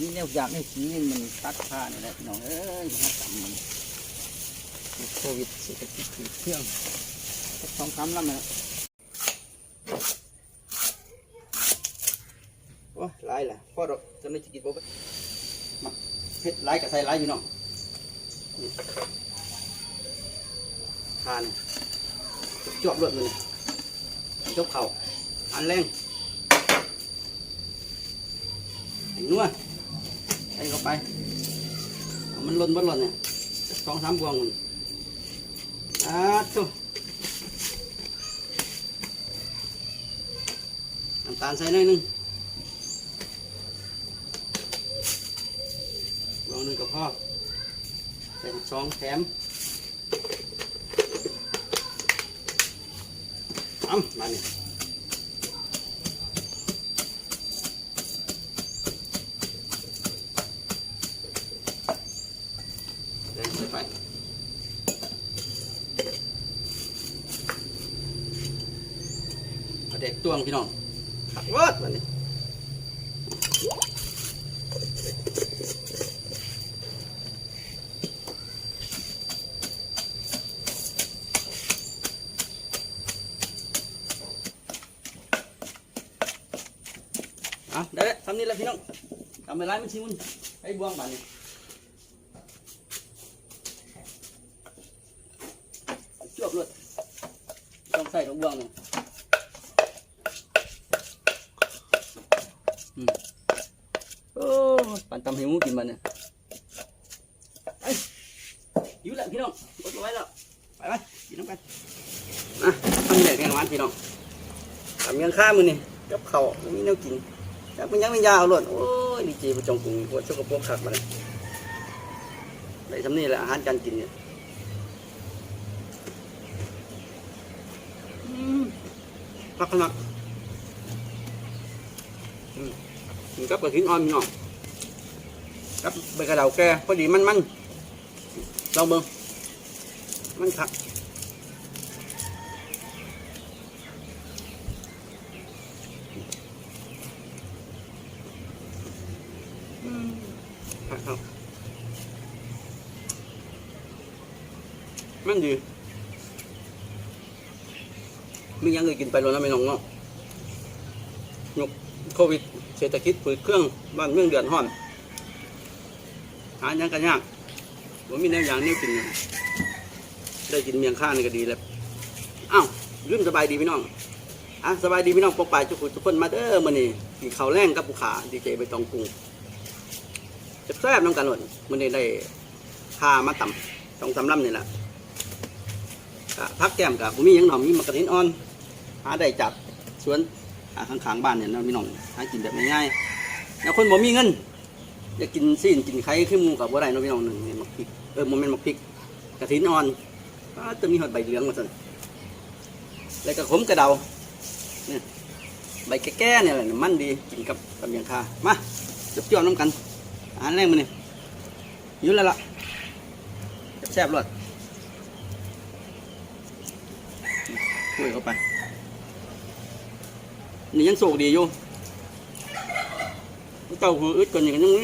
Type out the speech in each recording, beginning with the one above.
นี่แนวอยากให้สีมันตัดผ้านี่แหละพี่น้องเอ้ยมาต่ำมันโควิดเศรษฐกิจติดเครื่องสองสามลำนะโอ้หลายแหละพ่อเราจะไม่จะกินบ่เบิดมเฮ็ดหลายกับใส่หลายพี่น้องนี่ทานจวบรวดเลยยกเข่าอันแรงนัว เข้าไป มันหล่นบ่หล่นเนี่ยสองสามบวงอ่าตุ๊น้ำตาลใส่หน่อยนึงบวงหนึ่งก็พอใส่สองแถมอ้ำมาเนี่ย เดิน ไปเอาเด็กตวงพี่น้องขัดวัดวันนี้เอาได้แล้วทำนี่แหละพี่น้องทำไปร้านมันชิมุนให้บวงบานนี้ จวบเลยต้องใส่ต้องบวงหนึ่งโอ้ปั่นตำให้มูกินมันเนี่ยไปอยู่แล้วพี่น้องกดไว้แล้วไปไปกินน้ำกันอะทำนี่แหละแกงหวานพี่น้องทำยังข้ามือนี่กับเขาวมีแนวกินอยากเป็นยังเป็นยาวหล่นโอ้ยดีเจประจงกรุงปวดชกกระโปงขัดมาเลยได้ทำนี่แหละอาหารการกินเนี่ย พักขนาดอืมมันกับกระถิ่นอ่อนพี่น้อ งกับใบกระเดาแก่พอดีมันมันลองเบิ่งมันคักอืมคักครับมันดีมีหยังเลยกินไปแล้วนะไม่น้องเนาะยกโควิด เศรษฐกิจฝืดเครื่องบ้านเมืองเดือดร้อน หายังกันยากผมมีแนวอย่างนี้กิน ได้กินเมียงข้านี่ก็ดีแล้วอ้าวลืมสบายดีพี่น้องอะสบายดีพี่น้องปกปายทุกคนทุกคนมาเด้อมื้อนี้กินข้าวแรงกับผู้ขาดีเจไปตองกรุงแซ่บน้ำกันหมดมื้อนี้ได้พามาต่ำตองตำลำนี่แหละพักแก้มกับผมมียังหน่อมมีมะกระถินอ่อน หาได้จากสวนข้างๆบ้านเนี่ยนะพี่น้องหากินแบบง่ายๆแล้วคนบ่มีเงินอยากกินซีนกินไข่ขึ้นมูกับบ่ได้เนะพี่น้องหนึ่งนี่มักพริกเออโมเมนต์มักพริกกระถินอ่อนอ่าจะมีหอดใบเหลืองมาสั่นแล้วก็ขมกระเดาเนี่ยใบแก่ๆเนี่ยแหละมันดีกินกับกับเมียงคามาจบจ้วน้ำกันอาหารแรงมาเนี่ยอยู่แล้วล่ะแซ่บรสคุยเข้าไป นี่ยังโศกดีอยู่เต้าหูอึดกันอย่างนี้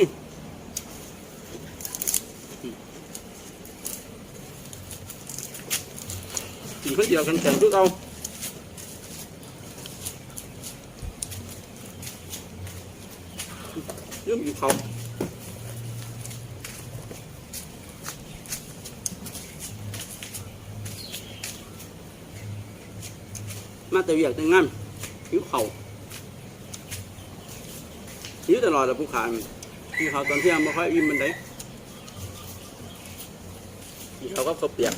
กินข้าเดียวกันแข่งทุกเอาเรื่องอยู่เขามาแต่เวียกแต่งงาน หิวเขาหิวตลอดเลยผู้ขายกินเขาตอนเที่ยงไม่ค่อยอิ่มมันได้กินเขาก็ข้าเปียก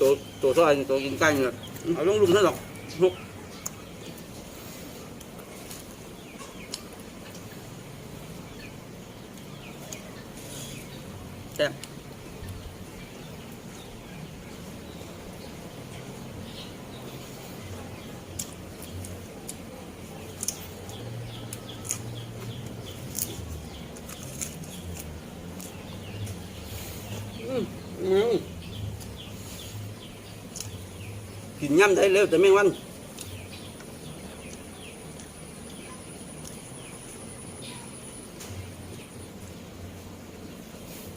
ตัวตัวซอยตัวกินไก่เนี่ยเอาลงลุมเท่าหรอกหกแซ่บ กินย่ำได้เร็วแต่แมงวัน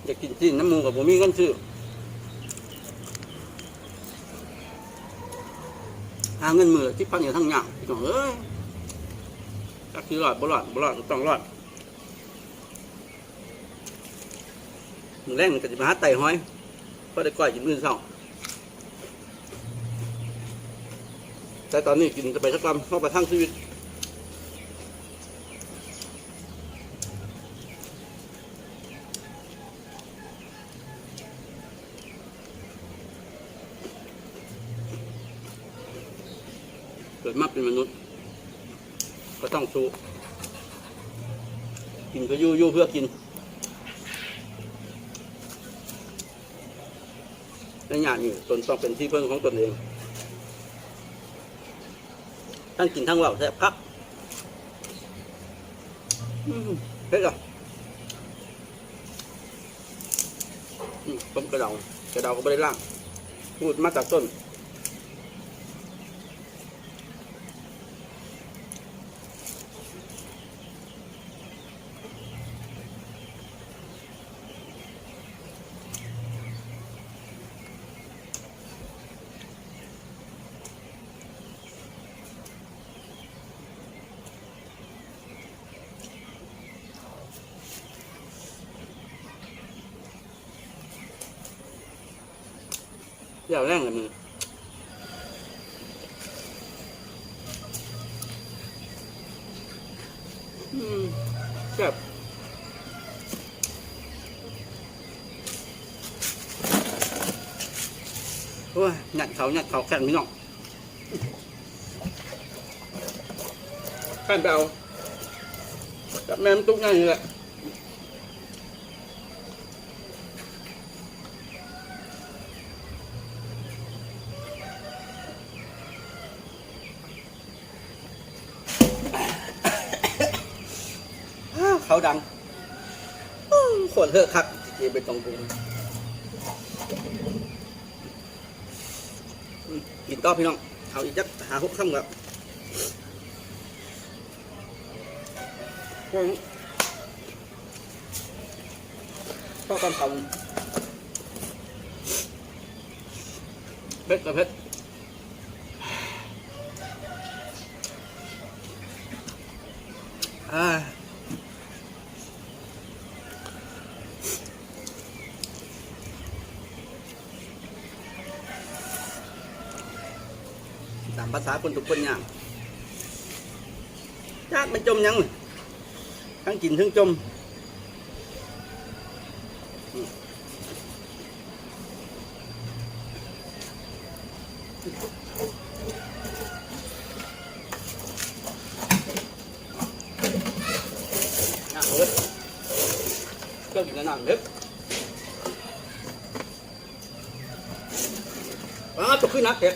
อยากกินจีนน้ำมูกับผมมีเงินซื้อหาเงินมือที่พันอยู่ทั้งหยาบพี่น้องเอ้ยก็คือหลอดบลอดบลอดต้องหลอดมือแรงกับจิมหาไต่ห้อยก็ได้ก่อยกินมือสอง แต่ตอนนี้กินจะไปสักกำเข้าไปทั้งชีวิตเกิดมาเป็นมนุษย์ ก็ต้องสู้กินก็ยู่ยู่เพื่อกินในงานนี่ตนต้องเป็นที่พึ่งของตนเอง ทั้งกินทั้งเหล่าแซ่บครับอืมเฮ้ยเหรออืมผมกระเดากระเดาก็ไม่ได้ล่างพูดมาจากต้น เดี๋ยวแรงเลยมึงอืมแซ่บโอ้ยหยัดเขาหยัดเขาแข็งพี่น้องแข็งเอากับแม่มนตุ๊กง่ายนี่แหละ เขาดังขวดเถอะคักเจไปตรงกูกินต่อพี่น้องเอาอีกจักหาหกคำกับพ่อกันทำเผ็ดกับเผ็ดอ่า ตามภา ษาคนทุกคนอย่างจาดมันจมยังเลยทั้งกินทั้งจมอืมอะเฮ้ยก็กินน้ำเล็บอ้าวตกขึ้นนักเด็ด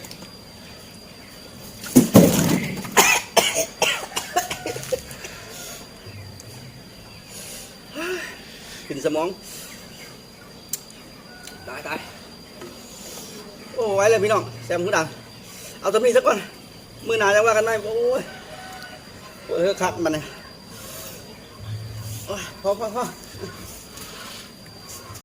สมอง ตายตายโอ้ไว้เลยพี่น้องแซมคุณดังเอาตัวนี้สักก่อน มือหนาจะว่ากันไหมโอ้ยโอ้ยคักมันเนี่ยพอพอพอ